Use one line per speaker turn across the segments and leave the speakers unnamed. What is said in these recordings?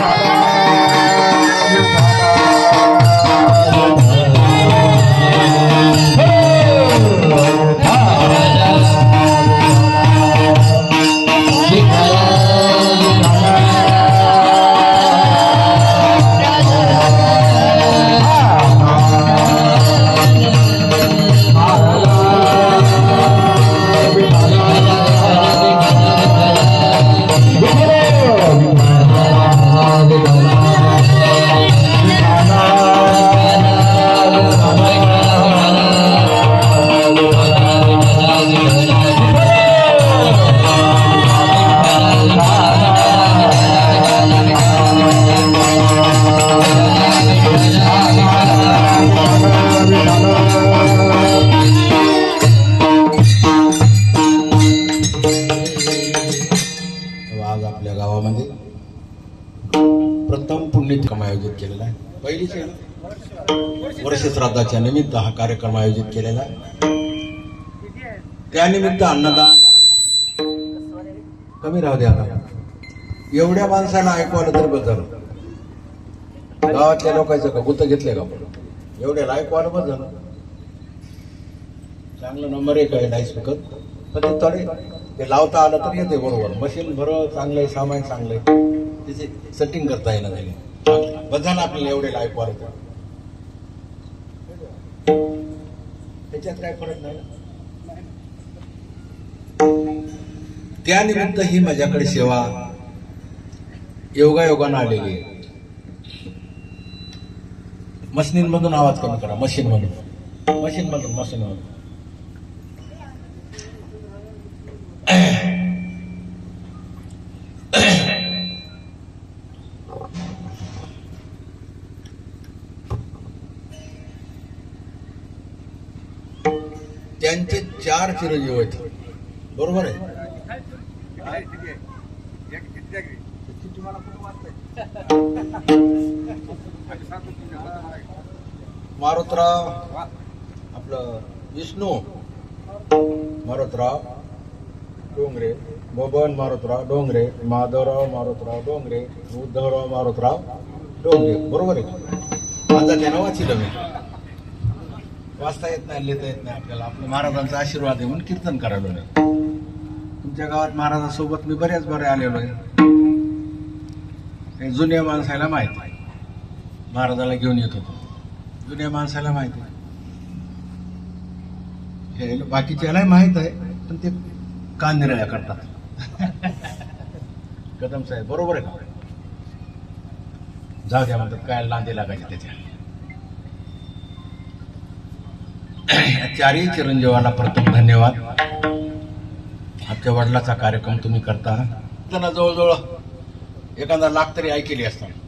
आज केलेला पहिलीच वर्ष श्राद्धाच्या निमित्त हा कार्यक्रम आयोजित केलेला आहे. त्यानिमित्त अन्नदान. कमी राहू द्या आता. एवढ्या माणसाला ऐकवायला तर बदल गावातल्या लोकांचं का गुत घेतले का आपण? एवढ्याला ऐकवायला बदल झालं. चांगला नंबर एक आहे नाही विकत पण ते थोडे ते लावता आलं तर येते बरोबर. मशीन बरोबर चांगलं आहे सामान चांगलं आहे त्याची सेटिंग करता येणार नाही बस आपल्याला एवढे लाईफ वर त्याच्यात काय फरक नाही त्यानिमित्त ही माझ्याकडे सेवा योगायोगानं आलेली आहे. मशीनमधून आवाज कमी करा मशीनमधून. मशीन मधून त्यांचे चार चिरंजीव आहेत. बरोबर आहे? मारुतराव आपलं विष्णू मारुतराव डोंगरे बबन मारुतराव डोंगरे माधवराव मारुतराव डोंगरे उद्धवराव मारुतराव डोंगरे. बरोबर आहे? का माझा नावाची वाचिलं मी वाचता येत नाही लिहिता येत नाही आपल्याला. आपल्या महाराजांचा आशीर्वाद आहे म्हणून कीर्तन करायला नाही तुमच्या गावात महाराजांसोबत मी बऱ्याच बरे आलेलो आहे. जुन्या माणसाला माहीत आहे. महाराजाला घेऊन येत होतो. जुन्या माणसाला माहिती आहे. हे बाकीच्याला माहीत आहे पण ते कांदिरळ्या करतात. कदम साहेब बरोबर आहे का? जाऊ द्या म्हणतात काय लांदे लागायचे त्याच्या या चारही चिरंजीवाला प्रथम धन्यवाद. आमच्या वडिलाचा कार्यक्रम तुम्ही करता. त्यांना जवळजवळ एखादा लाख तरी ऐकली असताना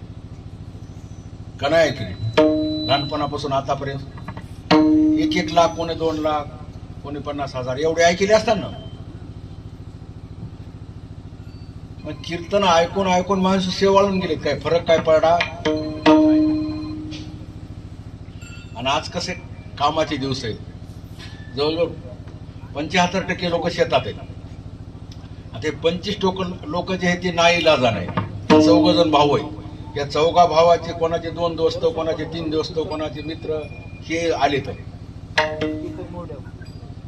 का नाही ऐकली? लहानपणापासून आतापर्यंत एक एक लाख कोणी दोन लाख कोणी पन्नास हजार एवढे ऐकले असतात ना. मग कीर्तन ऐकून ऐकून माणसं सेवाळून गेले काय फरक काय पडला? आणि आज कसे कामाचे दिवस आहेत. जवळजवळ पंच्याहत्तर टक्के लोक शेतात आहेत. आता हे पंचवीस टोक लोक जे आहेत ते नाही इलाजा नाही चौघ जण भाऊ आहेत. या चौघा भावाचे कोणाचे दोन दोस्त कोणाचे तीन दोस्त कोणाचे मित्र हे आले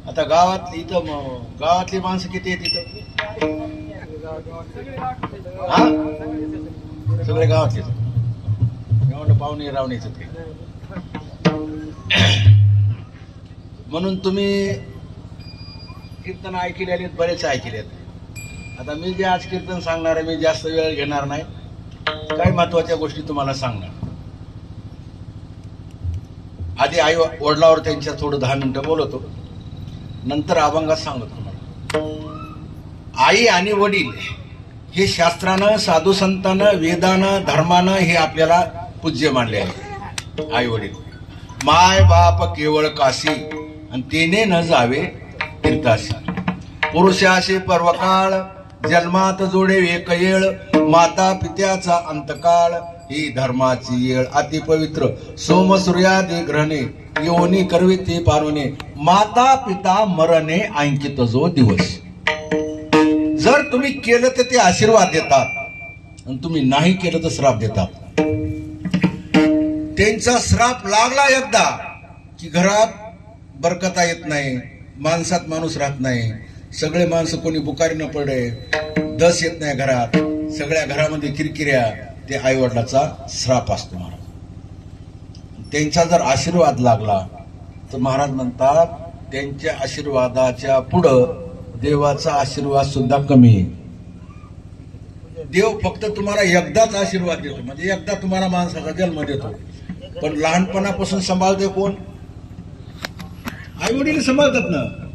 आता गावात इथं गावातली माणसं किती आहेत इथं? हा? सगळे गावातले पाहुणे रावणीच ते म्हणून तुम्ही कीर्तन ऐकले आहेत बरेच ऐकले आहेत. आता मी जे आज कीर्तन सांगणार आहे मी जास्त वेळ घेणार नाही. काही महत्त्वाच्या गोष्टी तुम्हाला सांगणार? आधी आई वडिलावर त्यांच्या थोडं दहा मिनिटं बोलवतो. नंतर अभंगात सांगतो तुम्हाला. आई आणि वडील हे शास्त्रानं साधू संतानं वेदानं धर्मानं हे आपल्याला पूज्य मानले आहे. आई वडील. माय बाप केवळ काशी. आणि तेने न जावे तीर्थाशी पुरुषाशी पर्वकाळ जन्मात जोडे एक येळ माता पित्याचा अंतकाळ ही धर्माची येळ. अति पवित्र सोम सूर्यादी ग्रहणे योनी करविते पारुणे माता पिता मरणे अंकित जो दिवस. जर तुम्ही केलं तर ते आशीर्वाद देतात आणि तुम्ही नाही केलं तर श्राप देतात. त्यांचा श्राप लागला एकदा की घरात बरकता येत नाही माणसात माणूस राहत नाही सगळे माणसं कोणी बुकारी न पडे दस येत नाही घरात सगळ्या घरामध्ये किरकिऱ्या ते आई वडिलाचा श्राप असतो महाराज. त्यांचा जर आशीर्वाद लागला तर महाराज म्हणतात त्यांच्या आशीर्वादाच्या पुढं देवाचा आशीर्वाद सुद्धा कमी. आहे देव फक्त तुम्हाला एकदाच आशीर्वाद देतो म्हणजे एकदा तुम्हाला माणसाचा जन्म देतो. पण लहानपणापासून सांभाळते कोण? आई वडील सांभाळतात ना.